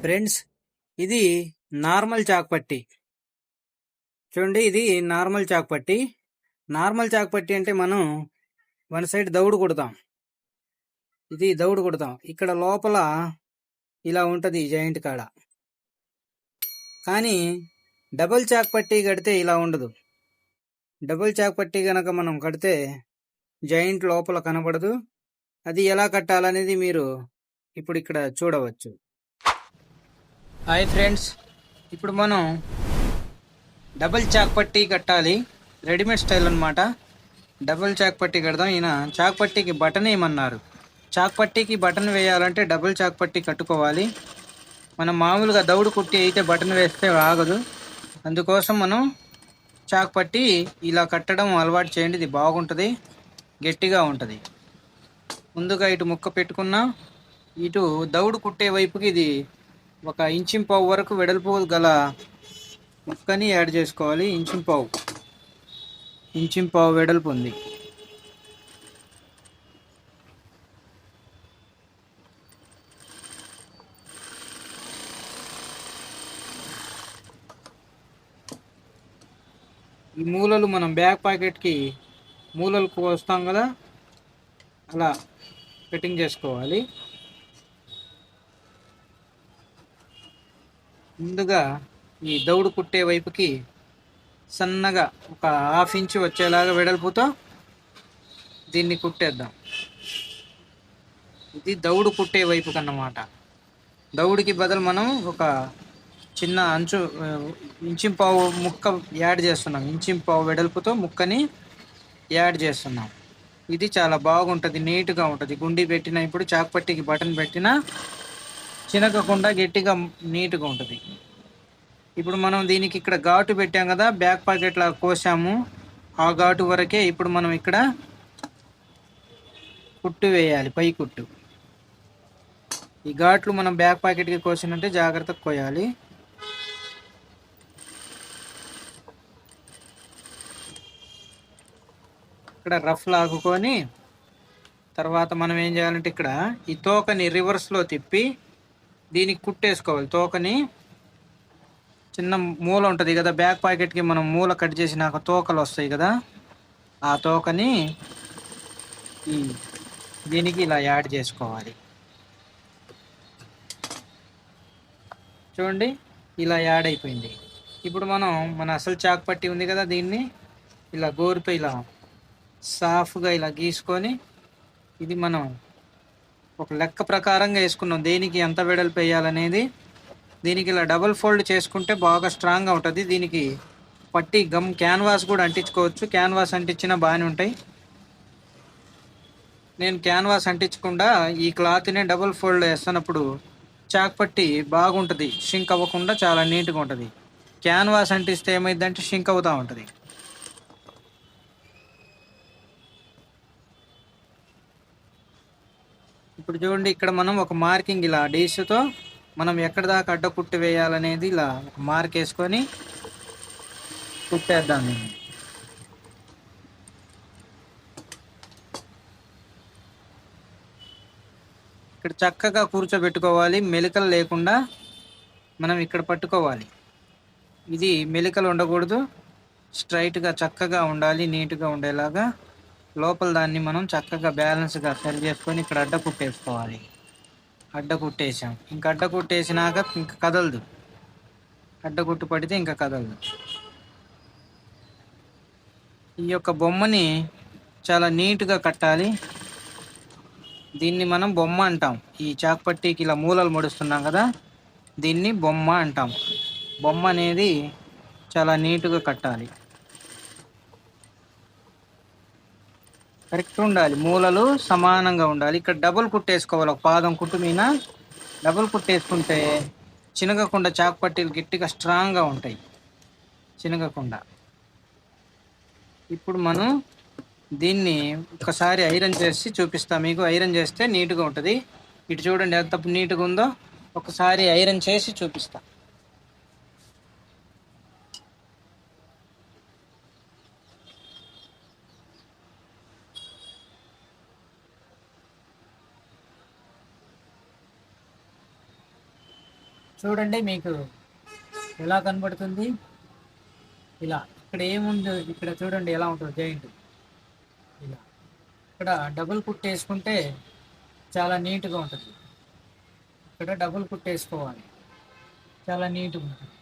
Friends ఇది normal చాక్ పట్టి. చూడండి ఇది నార్మల్ చాక్ పట్టి. నార్మల్ చాక్ పట్టి అంటే మనం వన్ సైడ్ దౌడు కొడతాం. ఇది దౌడు కొడతాం. ఇక్కడ లోపల ఇలా ఉంటుంది జాయింట్ కాడ. కానీ డబుల్ చాక్ పట్టి కడితే ఇలా ఉండదు. డబుల్ చాక్ పట్టి కనుక మనం కడితే జాయింట్ లోపల కనబడదు. అది ఎలా కట్టాలనేది మీరు ఇప్పుడు ఇక్కడ చూడవచ్చు. Hi friends. ఇప్పుడు మనం డబుల్ చాక్ పట్టి కట్టాలి. రెడీమేడ్ స్టైల్ అనమాట డబుల్ చాక్ పట్టి కడదాం. ఈయన చాక్ పట్టీకి బటన్ వేయమన్నారు చాక్ పట్టీకి బటన్ వేయాలంటే డబుల్ చాక్ పట్టి కట్టుకోవాలి. మనం మామూలుగా దౌడు కుట్టి అయితే బటన్ వేస్తే ఆగదు. అందుకోసం మనం చాక్ పట్టి ఇలా కట్టడం అలవాటు చేయండి. ఇది బాగుంటుంది. గట్టిగా ఉంటుంది. ముందుగా ఇటు ముక్క పెట్టుకున్నా ఇటు దౌడు కుట్టే వైపుకి ఇది ఒక ఇంచిం పావు వరకు వెడల్పు గల ముక్కని యాడ్ చేసుకోవాలి. ఇంచిం పావు. ఇంచిం పావు వెడల్పు ఉంది. ఈ మూలలు మనం బ్యాక్ ప్యాకెట్కి మూలలకు వస్తాం కదా? అలా ఫిట్టింగ్ చేసుకోవాలి. ముందుగా ఈ దౌడు కుట్టే వైపుకి సన్నగా ఒక హాఫ్ ఇంచ్ వచ్చేలాగా వెడల్పుతో దీన్ని కుట్టేద్దాం. ఇది దౌడు కుట్టే వైపుకి అన్నమాట దౌడికి బదులు మనం ఒక చిన్న అంచు ఇంచింపావు ముక్క యాడ్ చేస్తున్నాం. ఇంచింపావు వెడల్పుతో ముక్కని యాడ్ చేస్తున్నాం. ఇది చాలా బాగుంటుంది నీట్గా ఉంటుంది. గుండి పెట్టిన ఇప్పుడు చాక్ పట్టికి బటన్ పెట్టినా చినకకుండా గట్టిగా నీట్గా ఉంటుంది. ఇప్పుడు మనం దీనికి ఇక్కడ ఘాటు పెట్టాం కదా బ్యాక్ పాకెట్ లాగా కోసాము. ఆ ఘాటు వరకే ఇప్పుడు మనం ఇక్కడ కుట్టు వేయాలి పై కుట్టు. ఈ ఘాట్లు మనం బ్యాక్ పాకెట్కి కోసినట్టే జాగ్రత్తగా కోయాలి. ఇక్కడ రఫ్ లాగుకొని తర్వాత మనం ఏం చేయాలంటే ఇక్కడ ఈ తోకని రివర్స్లో తిప్పి దీనికి కుట్టేసుకోవాలి. తోకని చిన్న మూల ఉంటుంది కదా బ్యాక్ పాకెట్కి మనం మూల కట్ చేసినాక తోకలు వస్తాయి కదా ఆ తోకని ఈ దీనికి ఇలా యాడ్ చేసుకోవాలి. చూడండి ఇలా యాడ్ అయిపోయింది. ఇప్పుడు మనం మన అసలు చాక్ పట్టి ఉంది కదా దీన్ని ఇలా గోరుతో ఇలా సాఫ్గా ఇలా గీసుకొని ఇది మనం ఒక లెక్క ప్రకారంగా వేసుకున్నాం. దేనికి ఎంత వెడల్పు వేయాలనేది దీనికి ఇలా డబుల్ ఫోల్డ్ చేసుకుంటే బాగా స్ట్రాంగ్గా ఉంటుంది. దీనికి పట్టి గమ్ క్యాన్వాస్ కూడా అంటించుకోవచ్చు. క్యాన్వాస్ అంటించినా బాగానే ఉంటాయి. నేను క్యాన్వాస్ అంటించకుండా ఈ క్లాత్ని డబుల్ ఫోల్డ్ వేస్తున్నప్పుడు చాక్ పట్టి బాగుంటుంది. షింక్ అవ్వకుండా చాలా నీట్గా ఉంటుంది. క్యాన్వాస్ అంటిస్తే ఏమైందంటే షింక్ అవుతూ ఉంటుంది. ఇప్పుడు చూడండి ఇక్కడ మనం ఒక మార్కింగ్ ఇలా డీస్తో మనం ఎక్కడ దాకా అడ్డ కుట్టి వేయాలనేది ఇలా ఒక మార్క్ వేసుకొని కుట్టేద్దాం నేను ఇక్కడ చక్కగా కూర్చోబెట్టుకోవాలి మెలికలు లేకుండా మనం ఇక్కడ పట్టుకోవాలి. ఇది మెలికలు ఉండకూడదు స్ట్రైట్గా చక్కగా ఉండాలి నీట్గా ఉండేలాగా లోపల దాన్ని మనం చక్కగా బ్యాలెన్స్గా సరి చేసుకొని ఇక్కడ అడ్డ కుట్టేసుకోవాలి. అడ్డ కుట్టేసాం ఇంకా అడ్డ కుట్టేసినాక ఇంకా కదలదు. అడ్డ కుట్టు పడితే ఇంకా కదలదు. ఈ యొక్క బొమ్మని చాలా నీట్గా కట్టాలి. దీన్ని మనం బొమ్మ అంటాం. ఈ చాక్పట్టికి ఇలా మూలలు ముడుస్తున్నాం కదా దీన్ని బొమ్మ అంటాం. బొమ్మ అనేది చాలా నీట్గా కట్టాలి. కరెక్ట్ ఉండాలి. మూలలు సమానంగా ఉండాలి. ఇక్కడ డబుల్ కుట్టేసుకోవాలి. ఒక పాదం కుట్టు మీద డబుల్ కుట్టేసుకుంటే చినగకుండా చాకుపట్టీలు గట్టిగా స్ట్రాంగ్గా ఉంటాయి. చినగకుండా. ఇప్పుడు మనం దీన్ని ఒకసారి ఐరన్ చేసి చూపిస్తా. మీకు ఐరన్ చేస్తే నీట్గా ఉంటుంది. ఇటు చూడండి ఎంత నీట్గా ఉందో. ఒకసారి ఐరన్ చేసి చూపిస్తాను చూడండి మీకు ఎలా కనబడుతుంది. ఇలా ఇక్కడ ఏముంది? ఇక్కడ చూడండి ఎలా ఉంటుంది జాయింట్. ఇలా ఇక్కడ డబుల్ కుట్ వేసుకుంటే చాలా నీట్గా ఉంటుంది. ఇక్కడ డబుల్ కుట్ వేసుకోవాలి. చాలా నీట్గా ఉంటుంది.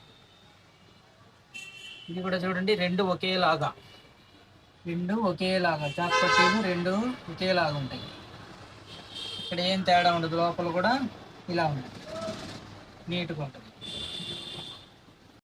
ఇది కూడా చూడండి రెండు ఒకేలాగా. రెండు ఒకేలాగా. చాక్ పట్టీలు రెండు ఒకేలాగా ఉంటాయి. ఇక్కడ ఏం తేడా ఉండదు లోపల కూడా ఇలా ఉంటుంది. నీట్గా ఉంటుంది.